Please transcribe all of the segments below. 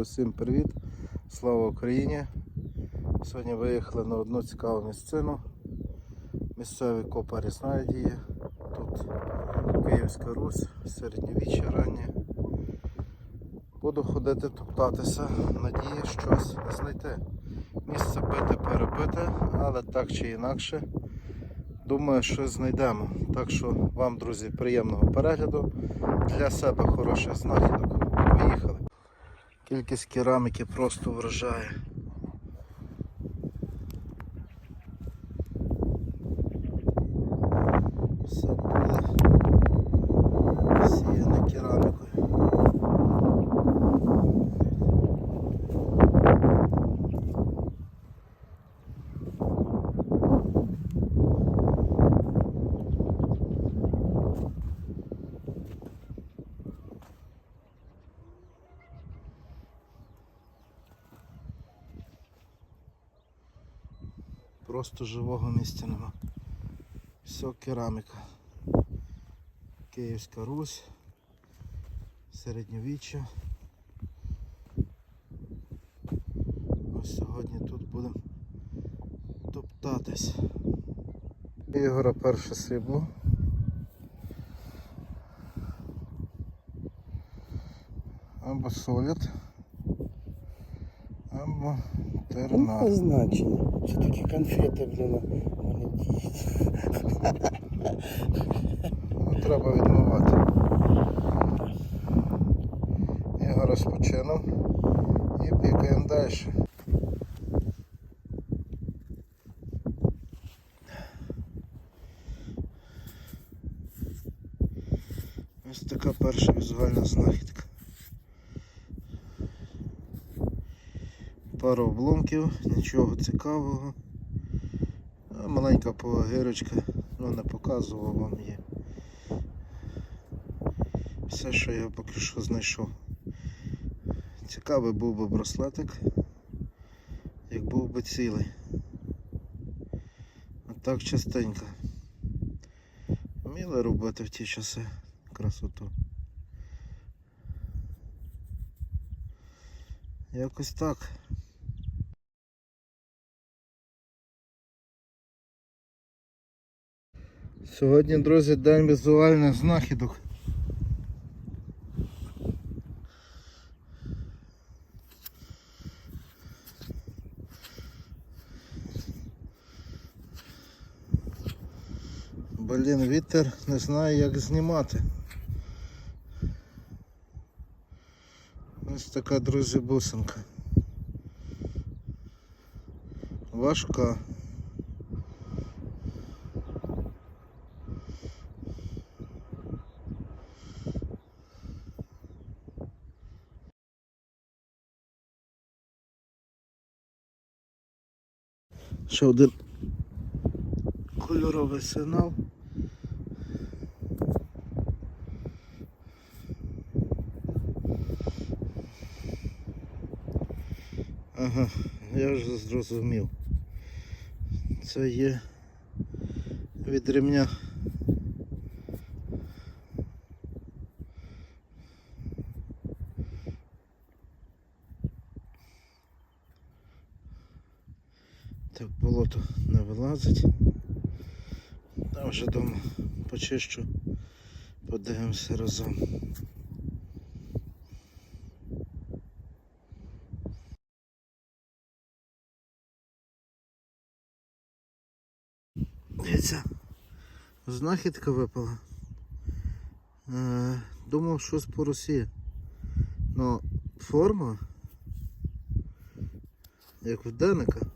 Усім привіт! Слава Україні! Сьогодні виїхали на одну цікаву місцину. Місцеві копарі знають її. Тут Київська Русь, середньовіччя раннє. Буду ходити топтатися, надію щось знайти. Місце бите перебите, але так чи інакше. Думаю, що знайдемо. Так що вам, друзі, приємного перегляду. Для себе хороших знахідок. Поїхали. Кількість кераміки просто вражає. Все буде сіяне керамікою. Просто живого місця нема. Все кераміка. Київська Русь, середньовіччя. Ось сьогодні тут будемо топтатись. Ігора перше срібло. Або солід, або тернар. Немає значення. Це такі конфети, блін, вони діють. Ну, треба відмивати. Його розпочинув і пікаємо далі. Ось така перша візуальна знахідка. Пару обломків, нічого цікавого. Маленька погирочка, ну не показував вам її. Все, що я поки що знайшов. Цікавий був би браслетик, як був би цілий. А так частенько. Вміли робити в ті часи красоту. Якось так. Сьогодні, друзі, день візуальних знахідок. Блін, вітер не знає як знімати. Ось така, друзі, бусинка. Важка. Ще один кольоровий сигнал. Ага, я вже зрозумів. Це є від ремня. болото не вилазить. Та вже вдома почищу, подивимося разом. Дивіться, знахідка випала. Е, думав щось по Росії. Но форма, як в Денека.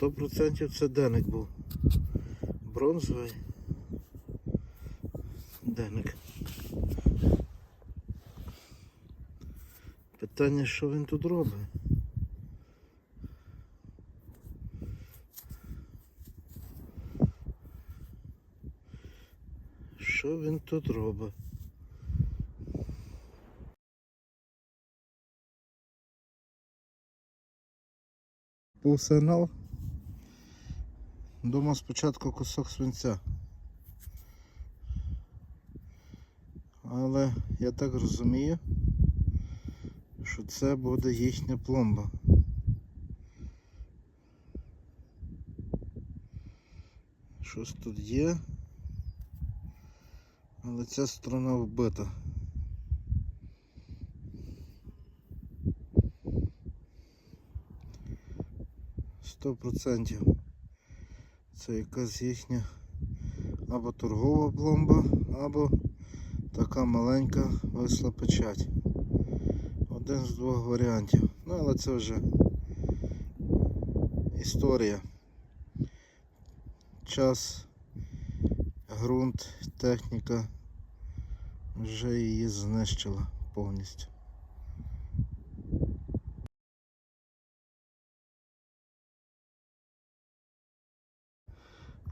100% це денник був. Бронзовий. Денник. Питання, що він тут робить? Що він тут робить? Був сигнал. Думав спочатку кусок свинця. Але я так розумію, що це буде їхня пломба. Щось тут є. Але ця сторона вбита. Сто процентів. Це якась їхня або торгова пломба, або така маленька висла печать. Один з двох варіантів. Ну, але це вже історія. Час, ґрунт, техніка вже її знищила повністю.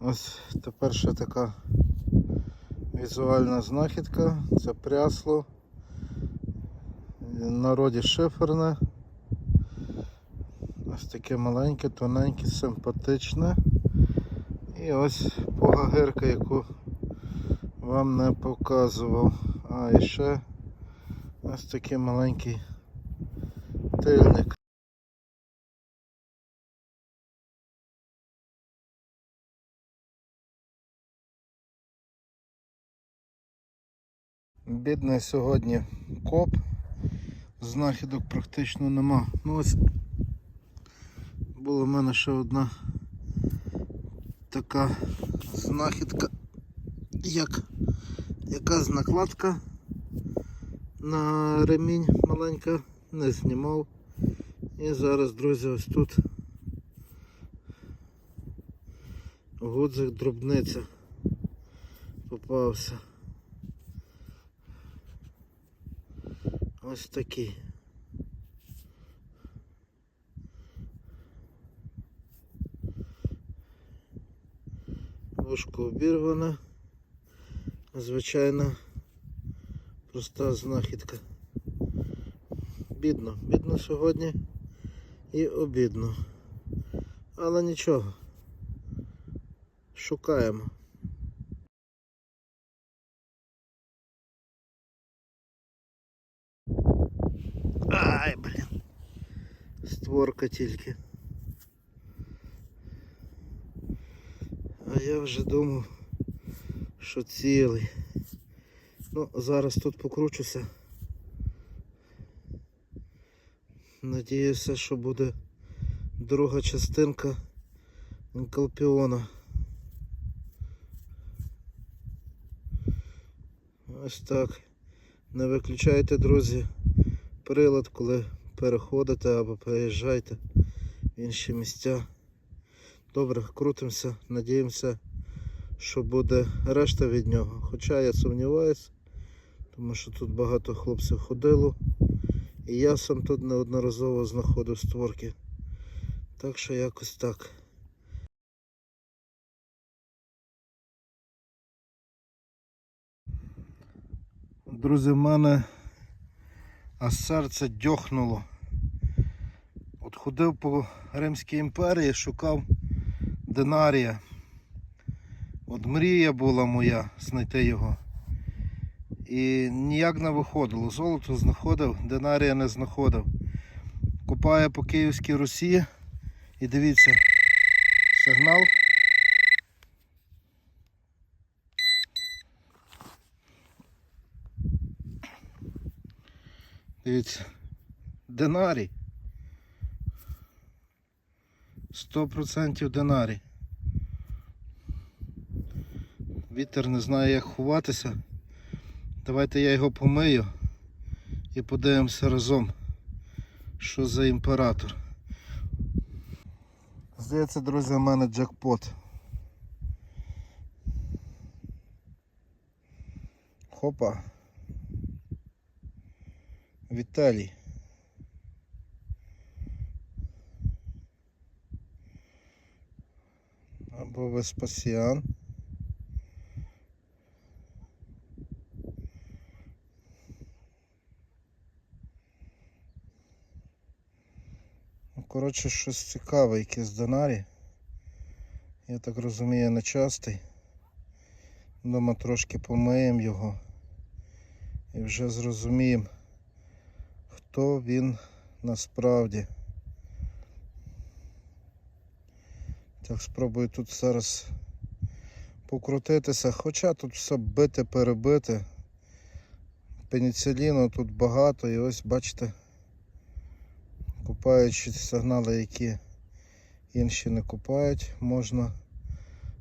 Ось тепер ще така візуальна знахідка. Це прясло. Народі шиферне. Ось таке маленьке, тоненьке, симпатичне. І ось погагирка, яку вам не показував. А і ще ось такий маленький тильник. Бідний сьогодні коп. Знахідок практично нема. Ну ось була в мене ще одна така знахідка, як якась накладка на ремінь маленька, не знімав. І зараз, друзі, ось тут гудзик дробниця попався. Ось такий. Вушко обірване. Звичайна проста знахідка. Бідно, бідно сьогодні і обідно. Але нічого. Шукаємо. Ай, блін. Створка тільки. А я вже думав, що цілий. Ну, зараз тут покручуся. Надіюся, що буде друга частинка Інкалпіона. Ось так. Не виключайте, друзі, прилад, коли переходите або переїжджаєте в інші місця. Добре, крутимося, надіємося, що буде решта від нього. Хоча я сумніваюся, тому що тут багато хлопців ходило. І я сам тут неодноразово знаходив створки. Так що якось так. Друзі, в мене аж серце дьохнуло. От ходив по Римській імперії, шукав динарія. От мрія була моя знайти його. І ніяк не виходило. Золото знаходив, динарія не знаходив. Купаю по Київській Русі і дивіться, сигнал. Дивіться, динарій. 100% динарій. Вітер не знає як ховатися. Давайте я його помию і подивимося разом, що за імператор. Здається, друзі, у мене джекпот. Хопа. Віталій. Або Веспасіан. Ну, коротше, щось цікаве, якийсь донарі. Я так розумію, нечастий. Дома трошки помиємо його і вже зрозуміємо, хто він насправді. Так, спробую тут зараз покрутитися, хоча тут все бите, перебите. Пеніциліну тут багато і ось бачите, купаючи сигнали, які інші не купають, можна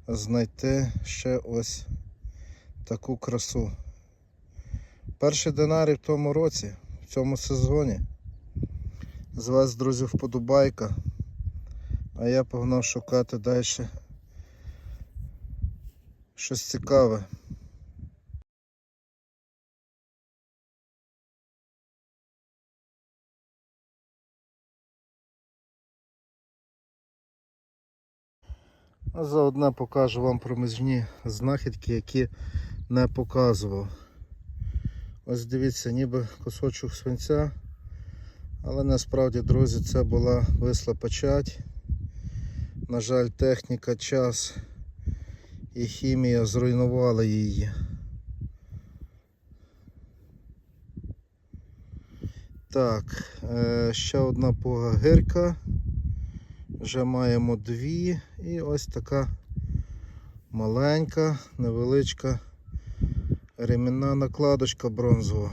знайти ще ось таку красу. Перший динарій в тому році, в цьому сезоні. З вас, друзі, вподобайка. А я погнав шукати далі щось цікаве. А заодно покажу вам проміжні знахідки, які не показував. Ось дивіться, ніби кусочок свинця, але насправді, друзі, це була висла печать. На жаль, техніка, час і хімія зруйнували її. Так, е, ще одна пуга гирка. Вже маємо дві і ось така маленька, невеличка ремінна накладочка бронзова.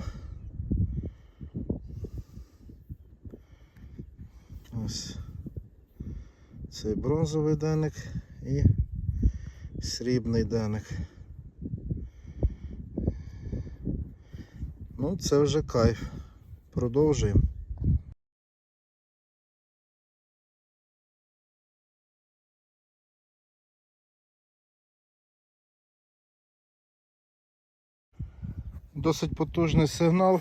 Ось цей бронзовий деник і срібний деник. Ну, це вже кайф. Продовжуємо. Досить потужний сигнал.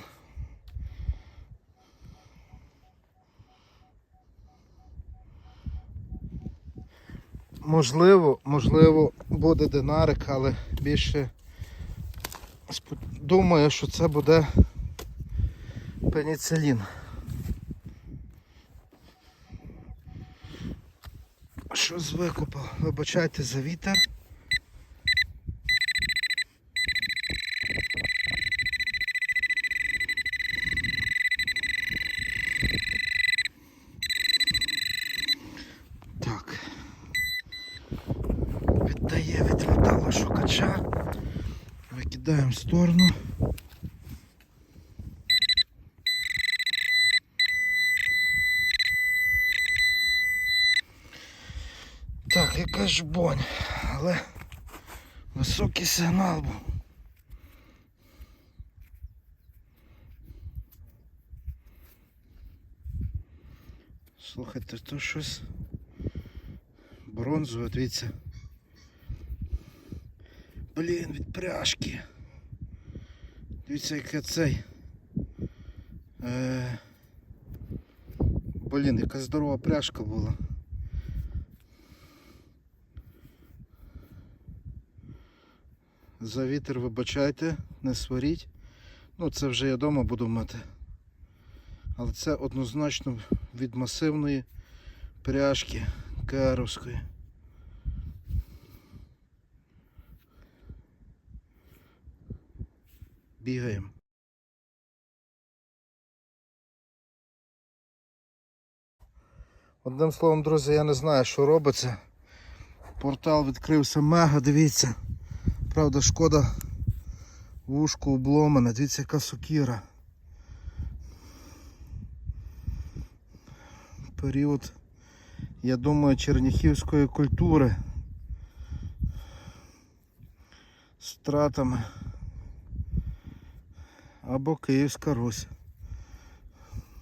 Можливо, можливо, буде динарик, але більше думаю, що це буде пеніцилін. Щось викопав. Вибачайте за вітер. Так. Віддає від металошукача. Сторону. Так, яка ж бонь, але високий сигнал був. Слухайте, то щось бронзове, дивіться. Блін, від пряжки. Дивіться, яке цей. Е... Блін, яка здорова пряжка була. За вітер вибачайте, не сваріть. Ну, це вже я вдома буду мати. Але це однозначно від масивної пряжки керовської. Бігаємо. Одним словом, друзі, я не знаю, що робиться. Портал відкрився мега, дивіться. Правда, шкода вушку обломане, дивіться, яка сокіра. Період, я думаю, черніхівської культури. З втратами. Або Київська Русь.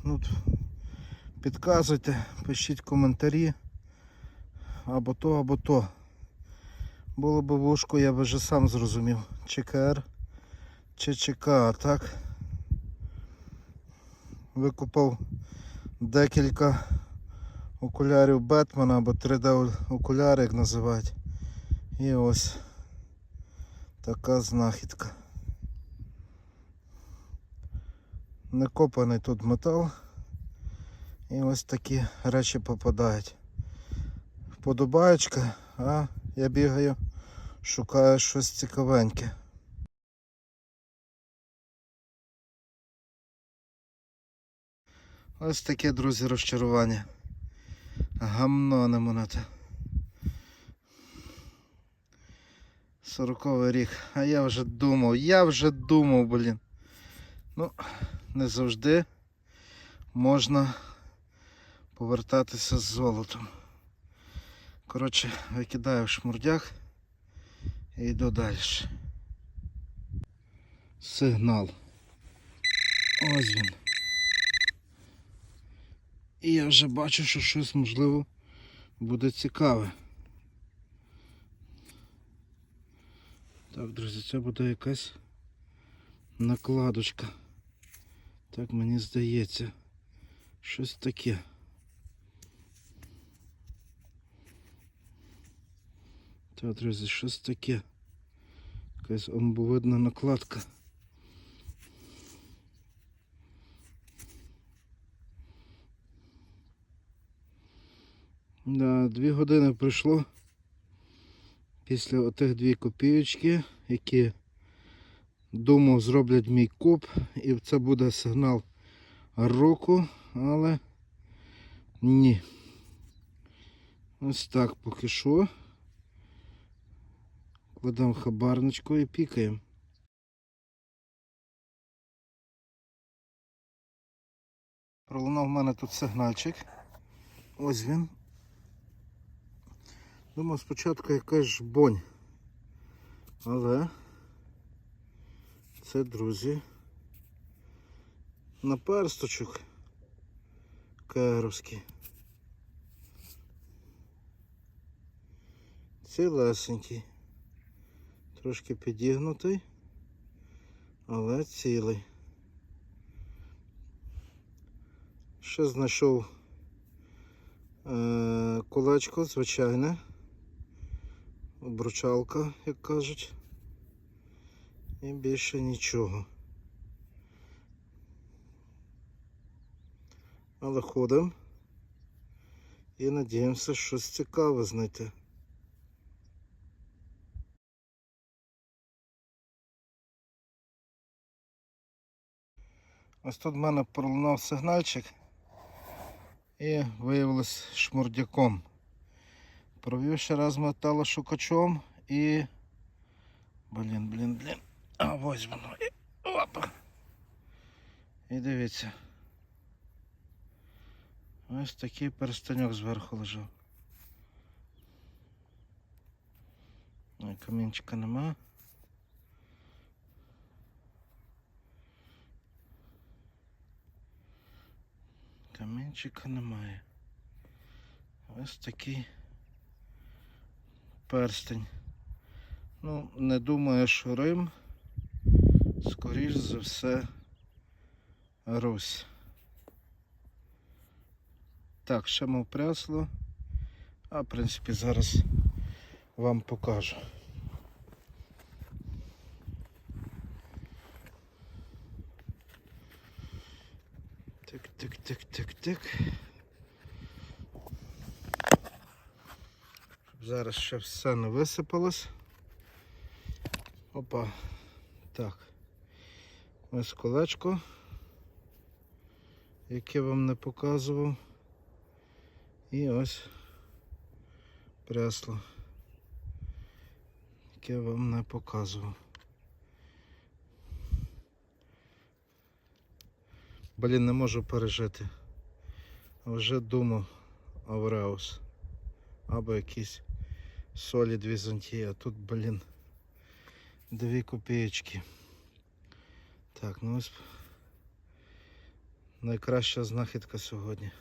Ну, підказуйте, пишіть коментарі. Або то, або то. Було б вушко, я б вже сам зрозумів. ЧКР чи ЧК, так. Викупав декілька окулярів Бетмена або 3D окуляри, як називають. І ось така знахідка. не копаний тут метал. І ось такі речі попадають. Подобаєчка, а я бігаю, шукаю щось цікавеньке. Ось таке, друзі, розчарування. Гамно не монета. Сороковий рік. А я вже думав, я вже думав, блін. Ну не завжди можна повертатися з золотом. Коротше, викидаю в шмурдяк і йду далі. Сигнал. Ось він. І я вже бачу, що щось можливо буде цікаве. Так, друзі, це буде якась накладочка. Так мені здається. Щось таке. Так, друзі, щось таке. Якась омбовидна накладка. Да, дві години пройшло після отих дві копійочки, які думав зроблять мій коп, і це буде сигнал року, але ні. Ось так поки що. Кладемо хабарничку і пікаємо. Пролунав в мене тут сигнальчик. Ось він. Думав спочатку якась жбонь. Але це, друзі, наперсточок керовський. Цілесенький. Трошки підігнутий, але цілий. Ще знайшов е, кулачко звичайне, обручалка, як кажуть, і більше нічого. Але ходимо і надіємося щось цікаве знайти. Ось тут в мене пролунав сигнальчик і виявилось шмурдяком. Провів ще раз металошукачом і. Блін, блін, блін. А ось воно. І... Опа. І дивіться. Ось такий перстеньок зверху лежав. Камінчика нема. Камінчика немає. Ось такий перстень. Ну, не думаю, що Рим. Скоріш за все Русь. Так, ще мав прясло. А в принципі зараз вам покажу. Тик, тик, тик, тик, тик. Щоб Зараз ще все не висипалось. Опа. Так. Ось колечко, яке вам не показував. І ось прясло, яке вам не показував. Блін, не можу пережити. Вже думав Авреус. Або якісь солід Візантії, а тут, блін, дві копієчки. Так, ну ось найкраща знахідка сьогодні.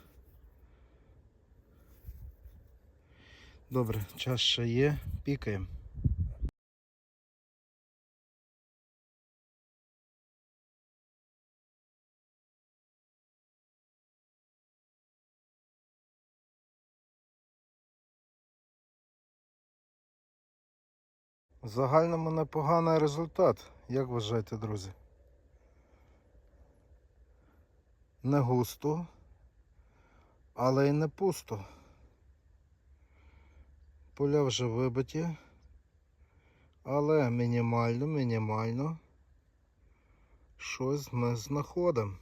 Добре, час ще є, пікаємо. В загальному непоганий результат, як вважаєте, друзі? не густо, але й не пусто. Поля вже вибиті, але мінімально, мінімально щось ми знаходимо.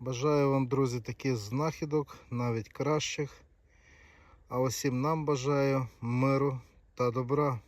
Бажаю вам, друзі, таких знахідок, навіть кращих. А усім нам бажаю миру та добра.